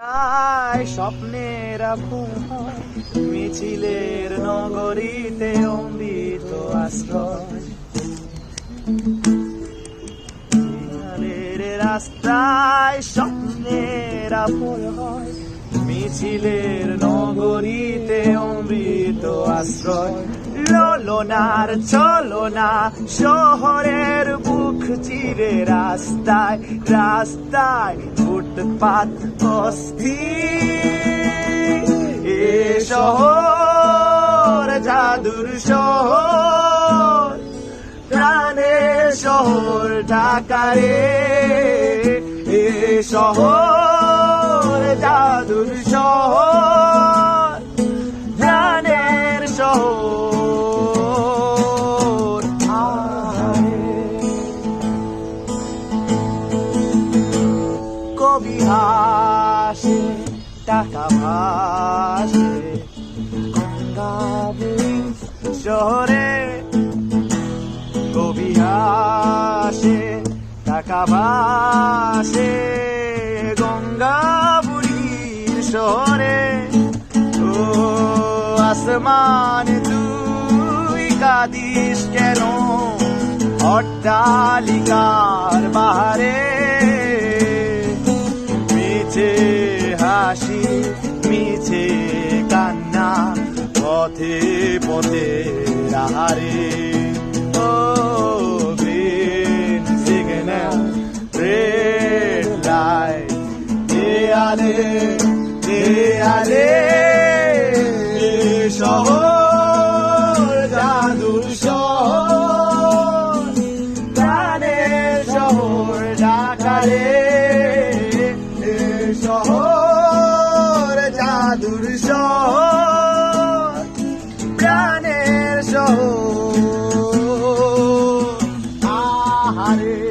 তাই স্বপ্নের মিছিলের নগরীতে অমৃত আশ্রয়। রাস্তায় স্বপ্নের মিছিলের নগরীতে অমৃত আশ্রয়। ললনার চলনা শহরের বুক চিরে রাস্তায় রাস্তায় ফুটপাত অস্থির। এ শহর জাদুর শহর, প্রাণের শহর ঢাকারে। এ শহর কবি হাসে টাকা ভাসে। শহরে কবি হাসে টাকা ভাসে। গঙ্গা বুড়ির শহরে, ও আসমান তুই কাদিস হাসি, মিছে কান্না, পথে পথে আহারে ও গ্রিন সিগন্যাল রেড লাইট দেয়ালে দেয়ালে শহর, জাদুর শহর প্রাণের শহর মধুর শহর প্রাণের আহারে।